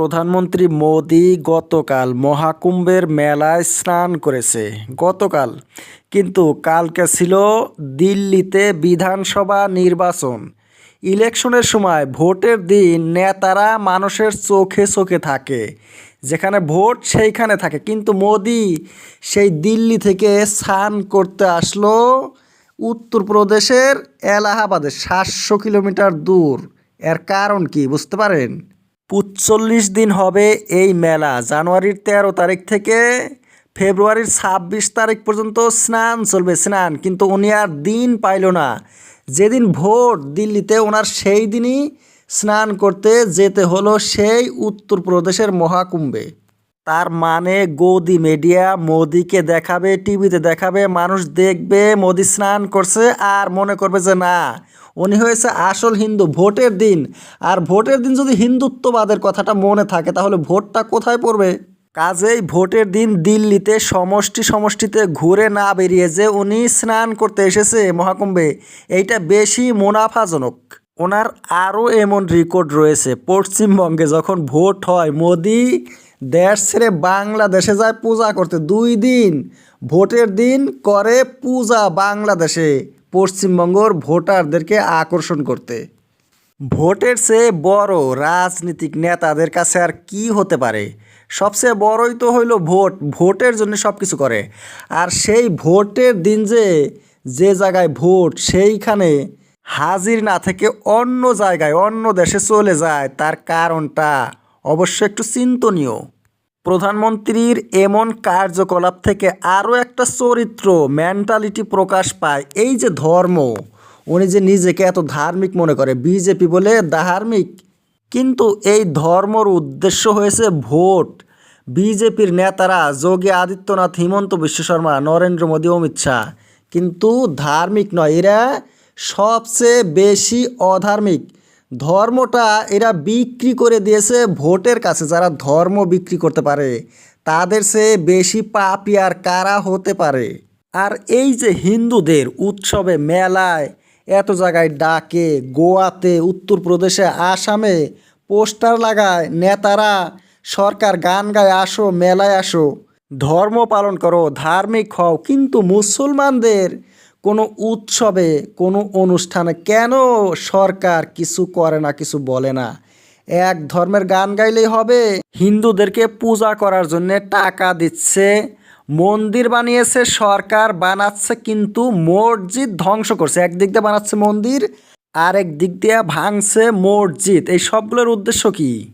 প্রধানমন্ত্রী মোদি গতকাল মহাকুম্ভের মেলায় স্নান করেছে। গতকাল। কিন্তু কালকে ছিল দিল্লিতে বিধানসভা নির্বাচন। ইলেকশনের সময় ভোটের দিন নেতারা মানুষের চোখে চোখে থাকে। যেখানে ভোট সেইখানে থাকে। কিন্তু মোদি সেই দিল্লি থেকে স্নান করতে আসলো উত্তরপ্রদেশের এলাহাবাদে। সাতশো কিলোমিটার দূর। এর কারণ কি বুঝতে পারেন? পঁচল্লিশ দিন হবে এই মেলা। জানুয়ারির তেরো তারিখ থেকে ফেব্রুয়ারির ছাব্বিশ তারিখ পর্যন্ত স্নান চলবে, স্নান। কিন্তু উনি আর দিন পাইল না। যেদিন ভোট দিল্লিতে ওনার সেই দিনই স্নান করতে যেতে হলো সেই উত্তরপ্রদেশের মহাকুম্ভে। তার মানে গদি মিডিয়া মোদিকে দেখাবে, টিভিতে দেখাবে, মানুষ দেখবে, মোদি স্নান করছে আর মনে করবে যে না, উনি হয়েছে আসল হিন্দু, ভোটের দিন। আর ভোটের দিন যদি হিন্দুত্ববাদের কথাটা মনে থাকে, তাহলে ভোটটা কোথায় পড়বে? কাজেই ভোটের দিন দিল্লিতে সমষ্টি সমষ্টিতে ঘুরে না বেরিয়ে যে উনি স্নান করতে এসেছে মহাকুম্ভে, এইটা বেশি মুনাফাজনক। ওনার আরও এমন রেকর্ড রয়েছে, পশ্চিমবঙ্গে যখন ভোট হয়, মোদি দেশ ছেড়ে বাংলাদেশে যায় পূজা করতে। দুই দিন ভোটের দিন করে পূজা বাংলাদেশে, পশ্চিমবঙ্গর ভোটারদেরকে আকর্ষণ করতে। ভোটের চেয়ে বড় রাজনীতিক নেতাদের কাছে আর কি হতে পারে? সবচেয়ে বড়ই তো হইল ভোট। ভোটের জন্য সব কিছু করে। আর সেই ভোটের দিন যে যে জায়গায় ভোট, সেইখানে হাজির না থেকে অন্য জায়গায়, অন্য দেশে চলে যায়, তার কারণটা অবশ্য একটু চিন্তনীয়। প্রধানমন্ত্রীর এমন কার্যকলাপ থেকে আরও একটা চরিত্র মেন্টালিটি প্রকাশ পায়। এই যে ধর্ম, উনি যে নিজেকে এত ধার্মিক মনে করে, বিজেপি বলে ধার্মিক, কিন্তু এই ধর্মর উদ্দেশ্য হয়েছে ভোট। বিজেপির নেতারা যোগী আদিত্যনাথ, হিমন্ত বিশ্ব শর্মা, নরেন্দ্র মোদী, অমিত শাহ, কিন্তু ধার্মিক নয়, এরা সবচেয়ে বেশি অধার্মিক। ধর্মটা এরা বিক্রি করে দিয়েছে ভোটের কাছে, যারা ধর্ম বিক্রি করতে পারে। তাদের সে বেশি পাপি আর কারা হতে পারে? আর এই যে হিন্দুদের উৎসবে, মেলায়, এত জায়গায় ডাকে, গোয়াতে, উত্তরপ্রদেশে, আসামে পোস্টার লাগায়, নেতারা সরকার গান গায়, আসো, মেলায় আসো। ধর্ম পালন করো, ধার্মিক হও, কিন্তু মুসলমানদের কোনো উৎসবে, কোনো অনুষ্ঠানে কেন সরকার কিছু করে না, কিছু বলে না? এক ধর্মের গান গাইলেই হবে। হিন্দুদেরকে পূজা করার জন্য টাকা দিচ্ছে, মন্দির বানিয়েছে সরকার, বানাচ্ছে কিন্তু মসজিদ ধ্বংস করছে। একদিক দিয়ে বানাচ্ছে মন্দির আর এক দিক দিয়ে ভাঙছে মসজিদ। এই সবগুলোর উদ্দেশ্য কি?